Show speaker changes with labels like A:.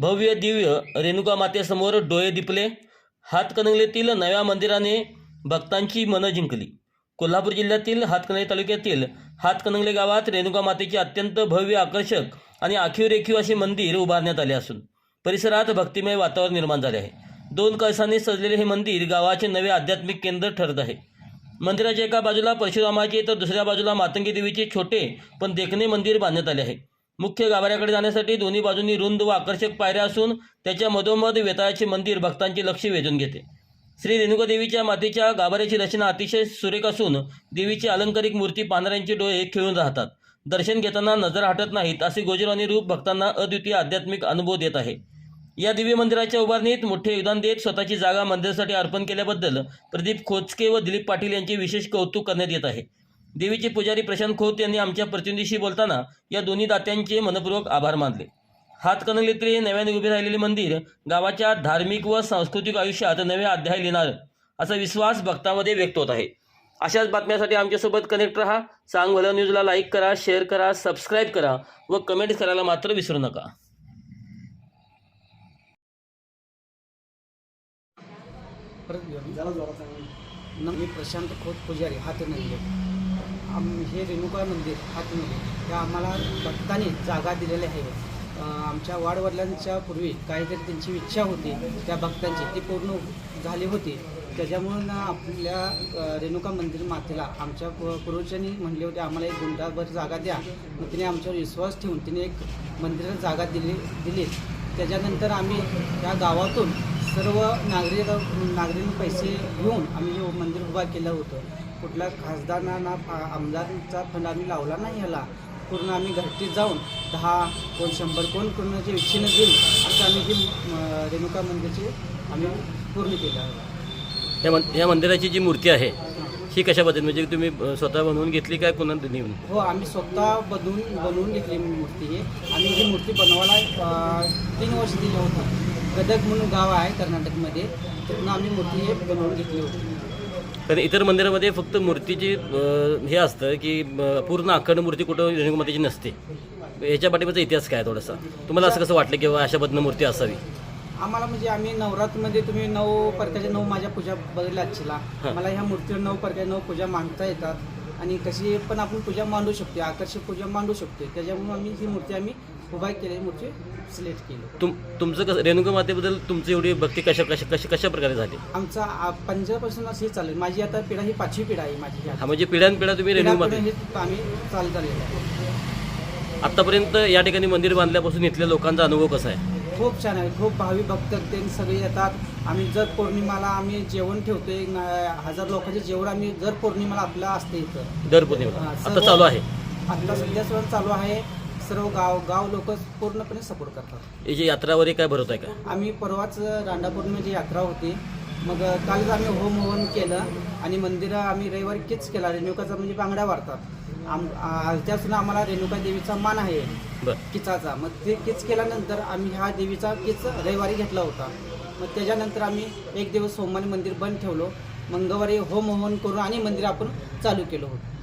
A: भव्य दिव्य रेणुका मातेसमोर डोळे दिपले. हातकणंगलेतील नव्या मंदिराने भक्तांची मनं जिंकली. कोल्हापूर जिल्ह्यातील हातकणंगले तालुक्यातील हातकणंगले गावात रेणुका मातेचे अत्यंत भव्य आकर्षक आणि आखीव रेखीव असे मंदिर उभारण्यात आले असून परिसरात भक्तिमय वातावरण निर्माण झाले आहे. दोन कळसांनी सजलेले हे मंदिर गावाचे नवे आध्यात्मिक केंद्र ठरत आहे. मंदिराच्या एका बाजूला परशुरामाचे तर दुसऱ्या बाजूला मातंगी देवीचे छोटे पण देखणे मंदिर बांधण्यात आले आहे. मुख्य गाभाऱ्याकडे जाण्यासाठी दोन्ही बाजूंनी रुंद व आकर्षक पायऱ्या असून त्याच्या मधोमध वेताळाचे मंदिर भक्तांचे लक्ष वेधून घेते. श्री रेणुका देवीच्या मातेच्या गाभाऱ्याची रचना अतिशय सुरेख असून देवीची अलंकारिक मूर्ती पांढऱ्यांचे डोळे खिळून राहतात. दर्शन घेताना नजर हटत नाहीत असे गोजरवाणी रूप भक्तांना अद्वितीय आध्यात्मिक अनुभव देत आहे. या दिव्य मंदिराच्या उभारणीत मोठे योगदान देत स्वतःची जागा मंदिरासाठी अर्पण केल्याबद्दल प्रदीप खोचके व दिलीप पाटील यांचे विशेष कौतुक करण्यात येत आहे. देवीचे पुजारी प्रशांत खोत यांनी आमच्या प्रतिनिधीशी बोलताना या दोन्ही दात्यांचे मनपूर्वक आभार मानले. हातकणंगलेतील नव्याने उभे राहिलेले मंदिर गावाच्या धार्मिक व सांस्कृतिक आयुष्यात नवे अध्याय लिहिणार असा विश्वास भक्तामध्ये व्यक्त होत आहे. अशाच बातम्यासाठी आमच्यासोबत कनेक्ट राहा सांग भलं न्यूजला लाईक करा शेअर करा सबस्क्राईब करा व कमेंट करायला मात्र विसरू नका.
B: मी प्रशांत खोत पुजारी हातनगरी आम हे रेणुका मंदिर हातनगरी हे आम्हाला भक्तांनी जागा दिलेली आहे. आमच्या वाडवडिलांच्या पूर्वी काहीतरी त्यांची इच्छा होती त्या भक्तांची ती पूर्ण झाली होती. त्याच्यामुळं ना आपल्या रेणुका मंदिर मातेला आमच्या पूर्वजांनी म्हणले होते आम्हाला एक गुंडाभर जागा द्या. मग तिने आमच्यावर विश्वास ठेवून तिने एक मंदिराला जागा दिली दिली. त्याच्यानंतर आम्ही या गावातून सर्व नागरिक नागरिक पैसे घेऊन आम्ही हे मंदिर उभा केलं होतं. कुठल्या खासदारांना आमदारांचा फंड आम्ही लावला नाही ह्याला. पूर्ण आम्ही घरटी जाऊन दहा कोण शंभर कोण कोणाच्या इच्छेनं देईल असं आम्ही ही म- रेणुका मंदिरचे आम्ही पूर्ण केलं
A: या मन या मंदिराची जी मूर्ती आहे ही. कशा पद्धतीने म्हणजे तुम्ही स्वतः बनवून घेतली काय कोणा नेऊन
B: हो आम्ही स्वतः बनवून बनवून घेतली मूर्ती ही. आम्ही ही मूर्ती बनवायला तीन वर्ष दिली होती. गदग म्हणून गाव आहे कर्नाटकमध्ये. तिथून आम्ही मूर्ती ही बनवून घेतली होती.
A: कारण इतर मंदिरामध्ये फक्त मूर्तीची हे असतं की पूर्ण अखंड मूर्ती कुठं रेणुकामातेची नसते. याच्या पाठीमागचा इतिहास काय थोडासा? तुम्हाला असं कसं वाटलं की बाबा अशा पद्धतीनं मूर्ती असावी?
B: आम्हाला म्हणजे आम्ही नवरात्रमध्ये तुम्ही नऊ प्रकारच्या नऊ माझ्या पूजा बघितल्या. मला ह्या मूर्तीवर नऊ प्रकारच्या नऊ पूजा मांडता येतात. आणि कशी पण आपण पूजा मांडू शकतो आकर्षक पूजा मांडू शकतो. त्याच्यामुळे आम्ही ही मूर्ती आम्ही उभा केली मूर्ती सिलेक्ट केली.
A: तुम तुमचं कसं रेणुका मातेबद्दल तुमची एवढी भक्ती कशा कशा कशा कशा प्रकारे झाली?
B: आमचा आ- पंजाबपासून अशी चालेल माझी आता पिढा ही पाचवी पिढा आहे माझी
A: हा म्हणजे पिढ्यानपिढ्या तुम्ही रेणुका माते
B: हे आम्ही चालत आलेलो आहे.
A: आतापर्यंत या ठिकाणी मंदिर बांधल्यापासून इथल्या लोकांचा अनुभव कसा आहे?
B: खूप छान आहे. खूप भावी भक्त ते सगळे येतात. आम्ही जर पौर्णिमाला आम्ही जेवण ठेवतोय न- हजार लोकांचे जेवण आम्ही जर पौर्णिमाला आपलं असते इथं.
A: दर पौर्णिमेला. आता
B: सर्व-
A: चालू आहे.
B: आता सध्या सण चालू आहे. सर्व गाव गाव लोक पूर्णपणे सपोर्ट करतात.
A: याची यात्रा वगैरे काय भरवत आहे का?
B: आम्ही परवाच रांडा पौर्णिमेची यात्रा होती मग कालच आम्ही होम हवन केलं आणि मंदिर आम्ही रविवारी किच केला. रेणुकाचा म्हणजे बांगड्या वाढतात. आम त्यातून आम्हाला रेणुका देवीचा मान आहे.
A: बरं.
B: किचाचा. मग ते किच केल्यानंतर आम्ही ह्या देवीचा किच रविवारी घेतला होता. मग त्याच्यानंतर आम्ही एक दिवस सोमवारी मंदिर बंद ठेवलो. मंगळवारी होम हवन करून आणि मंदिर आपण चालू केलं होतं.